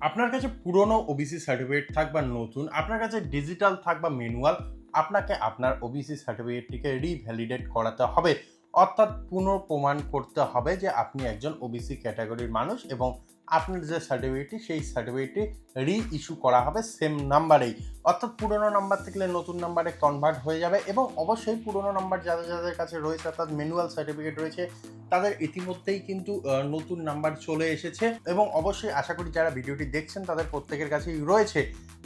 আপনার কাছে পুরনো ওবিসি সার্টিফিকেট থাক বা নতুন, আপনার কাছে ডিজিটাল থাক বা ম্যানুয়াল আপনাকে আপনার ওবিসি সার্টিফিকেটটিকে রিভ্যালিডেট করাতে হবে। অর্থাৎ পুনঃ প্রমাণ করতে হবে যে আপনি একজন ওবিসি ক্যাটাগরির মানুষ এবং আপনার যে সার্টিফিকেটটি সেই সার্টিফিকেটটি রি ইস্যু করা হবে সেম নাম্বারেই অর্থাৎ পুরনো নাম্বার থেকে নতুন নাম্বারে কনভার্ট হয়ে যাবে এবং অবশ্যই পুরনো নাম্বার যাদের যাদের কাছে রয়েছে, অর্থাৎ ম্যানুয়াল সার্টিফিকেট রয়েছে, তাদের ইতিমধ্যেই কিন্তু নতুন নাম্বার চলে এসেছে এবং অবশ্যই আশা করি যারা ভিডিওটি দেখছেন, তাদের প্রত্যেকের কাছেই রয়েছে।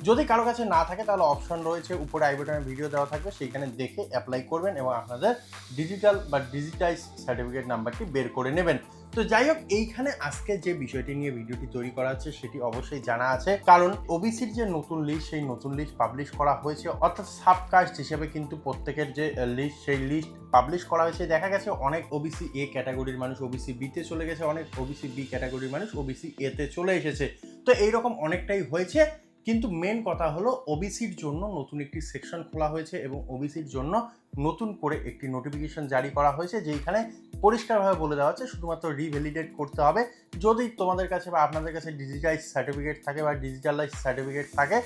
যদি কারও কাছে না থাকে, তাহলে অপশন রয়েছে, উপরে আই বাটনে ভিডিও দেওয়া থাকবে, সেইখানে দেখে অ্যাপ্লাই করবেন এবং আপনাদের ডিজিটাল বা ডিজিটাইজ সার্টিফিকেট নাম্বারটি বের করে নেবেন। তো যাই হোক, এইখানে আজকে যে বিষয়টি নিয়ে ভিডিওটি তৈরি করা হচ্ছে সেটি অবশ্যই জানা আছে। কারণ ওবিসির যে নতুন লিস্ট সেই নতুন লিস্ট পাবলিশ করা হয়েছে। অর্থাৎ সাবকাস্ট হিসেবে কিন্তু প্রত্যেকের যে লিস্ট সেই লিস্ট পাবলিশ করা হয়েছে। দেখা গেছে অনেক ওবিসি এ ক্যাটাগরির মানুষ ওবিসি বিতে চলে গেছে, অনেক ওবিসি বি ক্যাটাগরির মানুষ ওবিসি এতে চলে এসেছে। তো এইরকম অনেকটাই হয়েছে। কিন্তু মেন কথা হলো ওবিসির জন্য নতুন একটি সেকশন খোলা হয়েছে এবং ওবিসির জন্য নতুন করে একটি নোটিফিকেশন জারি করা হয়েছে যেখানে পরিষ্কারভাবে বলে দেওয়া হচ্ছে শুধুমাত্র রিভ্যালিডেট করতে হবে। যদি তোমাদের কাছে বা আপনাদের কাছে ডিজিটাইজ সার্টিফিকেট থাকে বা ডিজিটালাইজ সার্টিফিকেট থাকে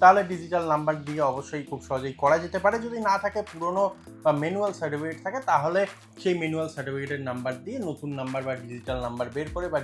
তাহলে ডিজিটাল নাম্বার দিয়ে অবশ্যই খুব সহজেই করা যেতে পারে। যদি না থাকে পুরনো বা ম্যানুয়াল সার্টিফিকেট থাকে, তাহলে সেই ম্যানুয়াল সার্টিফিকেটের নাম্বার দিয়ে নতুন নাম্বার বা ডিজিটাল নাম্বার বের করে বা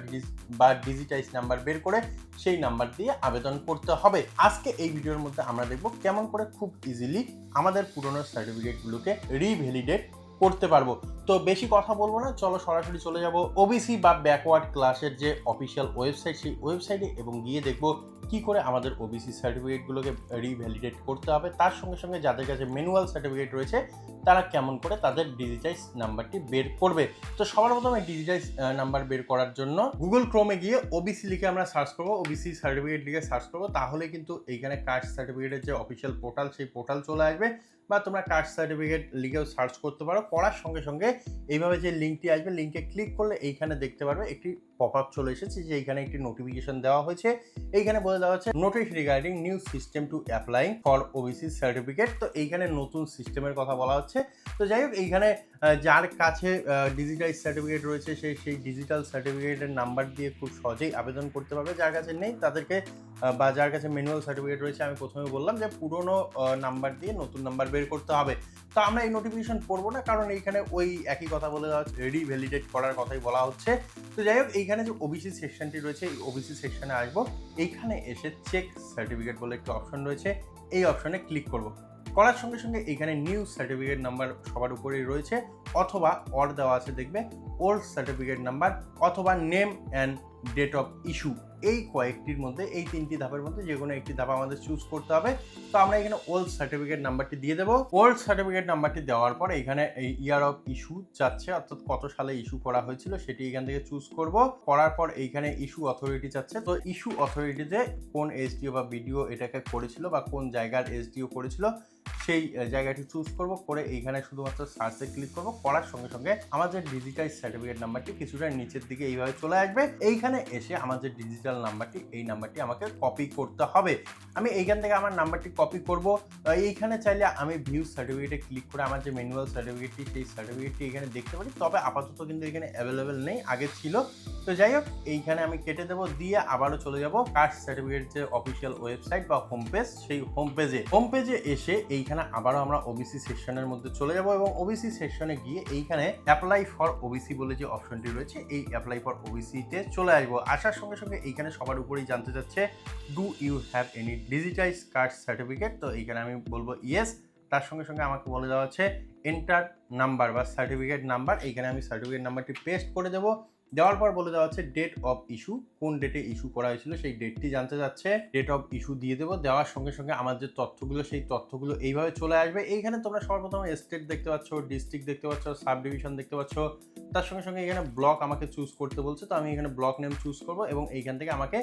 বা ডিজিটাইজ নাম্বার বের করে সেই নাম্বার দিয়ে আবেদন করতে হবে। আজকে এই ভিডিওর মধ্যে আমরা দেখব কেমন করে খুব ইজিলি আমাদের পুরনো সার্টিফিকেটগুলোকে রিভ্যালিডেট করতে পারব। তো বেশি কথা বলব না, চলো সরাসরি চলে যাব ওবিসি বা ব্যাকওয়ার্ড ক্লাসের যে অফিসিয়াল ওয়েবসাইট সেই ওয়েবসাইটে এবং গিয়ে দেখব কি করে আমাদের ওবিসি সার্টিফিকেটগুলোকে রিভ্যালিডেট করতে হবে। তার সঙ্গে সঙ্গে যাদের কাছে ম্যানুয়াল সার্টিফিকেট রয়েছে, তারা কেমন করে তাদের ডিজিটাইজ নাম্বারটি বের করবে। তো সবার প্রথমে ডিজিটাইজ নাম্বার বের করার জন্য গুগল ক্রোমে গিয়ে ওবিসি লিখে আমরা সার্চ করব ওবিসি সার্টিফিকেট লিখে সার্চ করব, তাহলে কিন্তু এইখানে কাস্ট সার্টিফিকেটের যে অফিসিয়াল পোর্টাল সেই পোর্টাল চলে আসবে। বা তোমরা কাস্ট সার্টিফিকেট লিখেও সার্চ করতে পারো। পড়ার সঙ্গে সঙ্গে এইভাবে যে লিঙ্কটি আসবে লিঙ্কে ক্লিক করলে এইখানে দেখতে পারবে একটি পপ আপ চলে এসেছে যে এইখানে একটি নোটিফিকেশন দেওয়া হয়েছে। এইখানে বলে দেওয়া হচ্ছে notice regarding new system to apply for OBC certificate তো এইখানে নতুন সিস্টেমের কথা বলা হচ্ছে। তো যাই হোক, এইখানে যার কাছে ডিজিটাইজ সার্টিফিকেট রয়েছে সেই সেই ডিজিটাল সার্টিফিকেটের নাম্বার দিয়ে খুব সহজেই আবেদন করতে পারবে। যার কাছে নেই, তাদেরকে বা যার কাছে ম্যানুয়াল সার্টিফিকেট রয়েছে, আমি প্রথমে বললাম যে পুরনো নাম্বার দিয়ে নতুন নাম্বার বের করতে হবে। তো আমরা এই নোটিফিকেশন পড়ব না, কারণ এইখানে ওই একই কথা বলে দেওয়া হচ্ছে রেডি ভ্যালিডেট করার কথাই বলা হচ্ছে। তো যাই হোক এইখানে যে ওবিসি সেকশনটি রয়েছে, এই ওবিসি সেকশনে আসব। এইখানে এসে চেক সার্টিফিকেট বলে একটি অপশন রয়েছে। এই অপশনে ক্লিক করব। করার সঙ্গে সঙ্গে এখানে নিউ সার্টিফিকেট নাম্বার সবার উপরেই রয়েছে। অথবা অর দেওয়া আছে দেখবে ওল্ড সার্টিফিকেট নাম্বার অথবা name and date of issue এই কয়েকটির মধ্যে, এই তিনটি ধাপের মধ্যে যে কোনো একটি ধাপ আমাদের চুজ করতে হবে। তো আমরা এখানে ওল্ড সার্টিফিকেট নাম্বারটি দিয়ে দেবো। ওল্ড সার্টিফিকেট নাম্বারটি দেওয়ার পর এখানে এই ইয়ার অফ ইস্যু চাচ্ছে অর্থাৎ কত সালে ইস্যু করা হয়েছিল সেটি এখান থেকে চুজ করব। করার পর এইখানে ইস্যু অথরিটি চাচ্ছে তো ইস্যু অথরিটিতে কোন এসডিও বা বিডিও এটাকে করেছিল বা কোন জায়গার এসডিও করেছিল সেই জায়গাটি চুজ করব, করে এইখানে শুধুমাত্র সার্চে ক্লিক করব, করার সঙ্গে সঙ্গে আমাদের ডিজিটাল সার্টিফিকেট নাম্বারটি কিছুটা নিচের দিকে এইভাবে চলে আসবে। এইখানে এসে আমাদের ডিজিটাল নাম্বারটি এই নাম্বারটি আমাকে কপি করতে হবে। আমি এইখান থেকে আমার নাম্বারটি কপি করব। এইখানে চাইলে আমি ভিউ সার্টিফিকেটে ক্লিক করে আমার যে ম্যানুয়াল সার্টিফিকেটটি সেই সার্টিফিকেটটি এখানে দেখতে পারি। তবে আপাতত কিন্তু এখানে অ্যাভেলেবেল নেই, আগে ছিল। তো যাই হোক, এইখানে আমি কেটে দেবো, দিয়ে আবারও চলে যাব কাস্ট সার্টিফিকেট যে অফিসিয়াল ওয়েবসাইট বা হোম পেজ সেই হোম পেজে হোম পেজে এসে এইখানে আবারও আমরা ওবিসি সেকশনের মধ্যে চলে যাব এবং ওবিসি সেকশনে গিয়ে এইখানে অ্যাপ্লাই ফর ওবিসি বলে যে অপশনটি রয়েছে, এই অ্যাপ্লাই ফর ওবিসিতে চলে আসব। আসার সঙ্গে সঙ্গে এইখানে সবার উপরেই জানতে চাচ্ছে do you have any digitise caste certificate তো এইখানে আমি বলব ইয়েস তার সঙ্গে সঙ্গে আমাকে বলে দেওয়া হচ্ছে এন্টার নাম্বার বা সার্টিফিকেট নাম্বার এইখানে আমি সার্টিফিকেট নাম্বারটি পেস্ট করে দেবো। দেওয়ার পর বলে দেওয়া হচ্ছে ডেট অফ ইস্যু কোন ডেটে ইস্যু করা হয়েছিল সেই ডেটটি জানতে যাচ্ছে ডেট অফ ইস্যু দিয়ে দেবো, দেওয়ার সঙ্গে সঙ্গে আমার যে তথ্যগুলো, সেই তথ্যগুলো এইভাবে চলে আসবে। এইখানে তোমরা সর্বপ্রথম স্টেট দেখতে পাচ্ছ ডিস্ট্রিক্ট দেখতে পাচ্ছ সাব ডিভিশন দেখতে পাচ্ছ। তার সঙ্গে সঙ্গে এখানে ব্লক আমাকে চুজ করতে বলছে, তো আমি এখানে ব্লক নেম চুজ করব এবং এইখান থেকে আমাকে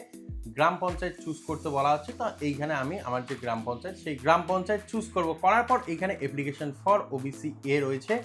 গ্রাম পঞ্চায়েত চুজ করতে বলা হচ্ছে। তো এইখানে আমি আমার যে গ্রাম পঞ্চায়েত, সেই গ্রাম পঞ্চায়েত চুজ করব। করার পর এইখানে অ্যাপ্লিকেশন ফর ওবিসি এ রয়েছে।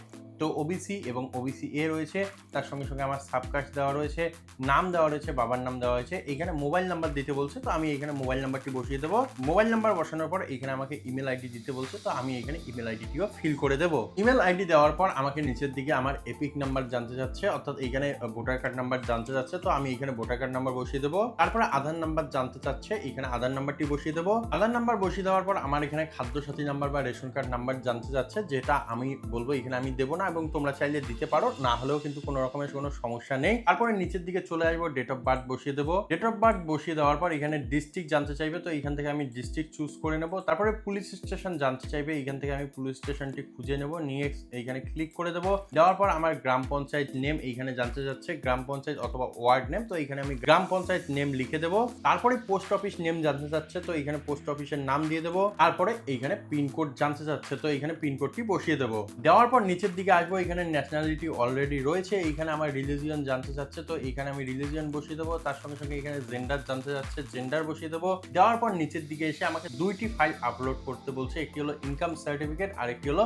তো ওবিসি এবং ওবিসি এ রয়েছে, তার সঙ্গে সঙ্গে আমার সাবকাস্ট দেওয়া রয়েছে, নাম দেওয়া রয়েছে, বাবার নাম দেওয়া হয়েছে, এখানে মোবাইল নাম্বার দিতে বলছে, তো আমি এখানে মোবাইল নাম্বারটি বসিয়ে দেবো। মোবাইল নাম্বার বসানোর পর এখানে আমাকে ইমেল আইডি দিতে বলছে, তো আমি এখানে ইমেল আইডিটিও ফিল করে দেবো। ইমেল আইডি দেওয়ার পর আমাকে নিচের দিকে আমার এপিক নাম্বার জানতে যাচ্ছে, অর্থাৎ এখানে ভোটার কার্ড নাম্বার জানতে যাচ্ছে, তো আমি এখানে ভোটার কার্ড নাম্বার বসিয়ে দেবো। তারপরে আধার নাম্বার জানতে চাচ্ছে, এখানে আধার নাম্বারটি বসিয়ে দেবো। আধার নাম্বার বসিয়ে দেওয়ার পর আমার এখানে খাদ্য সাথী নাম্বার বা রেশন কার্ড নাম্বার জানতে যাচ্ছে, যেটা আমি বলব, এখানে আমি দেবো না। এবং তোমরা চাইলে দিতে পারো, না হলেও কিন্তু কোনো রকমের কোনো সমস্যা নেই। তারপরে নিচের দিকে চলে আসব ডেট অফ বার্থ বসিয়ে দেবো। ডেট অফ বার্থ বসিয়ে দেওয়ার পর এখানে ডিস্ট্রিক্ট জানতে চাইবে, তো এখান থেকে আমি ডিস্ট্রিক্ট চুজ করে নেব। তারপরে পুলিশ স্টেশন জানতে চাইবে, এখান থেকে আমি পুলিশ স্টেশনটি খুঁজে নেব, নিয়ে এইখানে ক্লিক করে দেবো। দেওয়ার পর আমার গ্রাম পঞ্চায়েত নেম এইখানে জানতে যাচ্ছে, গ্রাম পঞ্চায়েত অথবা ওয়ার্ড নেম তো এখানে আমি গ্রাম পঞ্চায়েত নেম লিখে দেবো। তারপরে পোস্ট অফিস নেম জানতে চাচ্ছে তো এখানে পোস্ট অফিসের নাম দিয়ে দেবো। তারপরে এইখানে পিনকোড জানতে চাচ্ছে তো এখানে পিনকোডটি বসিয়ে দেবো। দেওয়ার পর নিচের দিকে আসব, এখানে ন্যাশনালিটি অলরেডি রয়েছে এইখানে আমার রিলিজিয়ন জানতে চাচ্ছে, তো এখানে আমি রিলিজিয়ন বসিয়ে দেবো, তার সঙ্গে সঙ্গে এখানে জেন্ডার জানতে চাচ্ছে জেন্ডার বসিয়ে দেবো। দেওয়ার পর নিচের দিকে এসে আমাকে দুইটি ফাইল আপলোড করতে বলছে, একটি হলো ইনকাম সার্টিফিকেট আর একটি হলো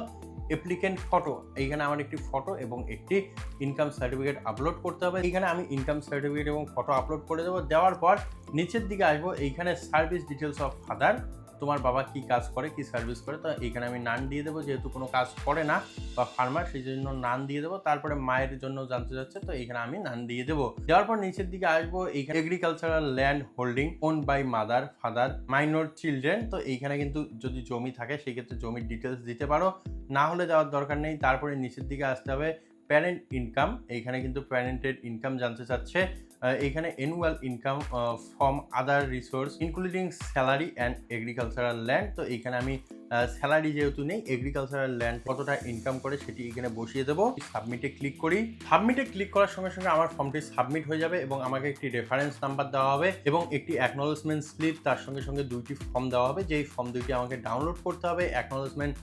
অ্যাপ্লিকেন্ট ফটো এইখানে আমার একটি ফটো এবং একটি ইনকাম সার্টিফিকেট আপলোড করতে হবে। এইখানে আমি ইনকাম সার্টিফিকেট এবং ফটো আপলোড করে দেবো। দেওয়ার পর নিচের দিকে আসব, এইখানে সার্ভিস ডিটেলস অফ ফাদার তোমার বাবা কি কাজ করে, কি সার্ভিস করে, তো এখানে আমি নান দিয়ে দেবো, যেহেতু কোনো কাজ করে না, বা ফার্মার সেই জন্য নান দিয়ে দেবো। তারপরে মায়ের জন্য জানতে যাচ্ছে তো এখানে আমি নান দিয়ে দেবো। দেওয়ার পর নিচের দিকে আসব, এইখানে agricultural land holding own by mother father minor children তো এইখানে কিন্তু যদি জমি থাকে সেই ক্ষেত্রে জমির ডিটেলস দিতে পারো। না হলে যাওয়ার দরকার নেই, তারপরে নিচের দিকে আসতে হবে প্যারেন্ট ইনকাম এইখানে কিন্তু প্যারেন্টের ইনকাম জানতে চাচ্ছে। আহ, এইখানে annual income from other resource including salary and agricultural land তো এখানে আমি স্যালারি যেহেতু নেই এগ্রিকালচারাল ল্যান্ড কতটা ইনকাম করে সেটি এখানে বসিয়ে দেবো। সাবমিটে ক্লিক করি। সাবমিটে ক্লিক করার সঙ্গে সঙ্গে আমার ফর্মটি সাবমিট হয়ে যাবে এবং আমাকে একটি রেফারেন্স নাম্বার দেওয়া হবে এবং একটি অ্যাকনোলেজমেন্ট স্লিপ তার সঙ্গে সঙ্গে দুইটি ফর্ম দেওয়া হবে। যেই ফর্ম দুইটি আমাকে ডাউনলোড করতে হবে অ্যাকনোলেজমেন্ট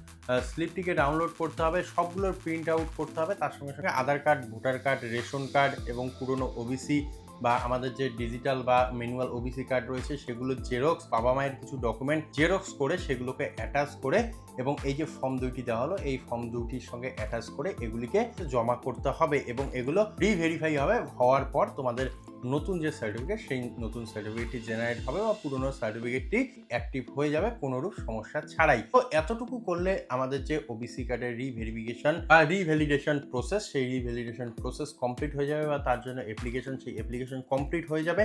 স্লিপটিকে ডাউনলোড করতে হবে সবগুলোর প্রিন্ট আউট করতে হবে তার সঙ্গে সঙ্গে Aadhaar card voter card ration card এবং পুরনো ওবিসি বা আমাদের যে ডিজিটাল বা ম্যানুয়াল ওবিসি কার্ড রয়েছে, সেগুলো জেরক্স বাবা মায়ের কিছু ডকুমেন্ট জেরক্স করে সেগুলোকে অ্যাটাচ করে এবং এই যে ফর্ম দুইটি দেওয়া হলো, এই ফর্ম দুইটির সঙ্গে অ্যাটাচ করে এগুলিকে জমা করতে হবে এবং এগুলো রিভেরিফাই হবে হওয়ার পর তোমাদের নতুন যে সার্টিফিকেট সেই নতুন সার্টিফিকেটটি জেনারেট হবে বা পুরনো সার্টিফিকেটটি অ্যাক্টিভ হয়ে যাবে কোনোরূপ সমস্যা ছাড়াই। তো এতটুকু করলে আমাদের যে ওবিসি কার্ডের রিভেরিফিকেশন বা রিভ্যালিডেশন প্রসেস সেই রিভ্যালিডেশন প্রসেস কমপ্লিট হয়ে যাবে বা তার জন্য অ্যাপ্লিকেশন সেই অ্যাপ্লিকেশন কমপ্লিট হয়ে যাবে,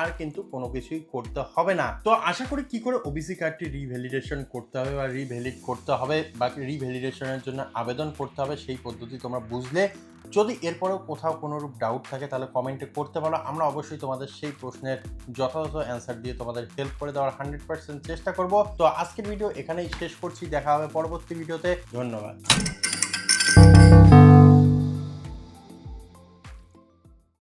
আর কিন্তু কোনো কিছুই করতে হবে না। তো আশা করি কি করে ওবিসি কার্ডটি রিভ্যালিডেশন করতে হবে বা রিভ্যালিড করতে হবে বা রিভ্যালিডেশনের জন্য আবেদন করতে হবে সেই পদ্ধতি তোমরা বুঝলে। যদি এরপরেও কোথাও কোনোরূপ ডাউট থাকে তাহলে কমেন্টে করতে পারো। আমরা অবশ্যই তোমাদের সেই প্রশ্নের যথাযথ অ্যান্সার দিয়ে তোমাদের হেল্প করে দেওয়ার হান্ড্রেড পার্সেন্ট চেষ্টা করব। তো আজকের ভিডিও এখানেই শেষ করছি। দেখা হবে পরবর্তী ভিডিওতে ধন্যবাদ।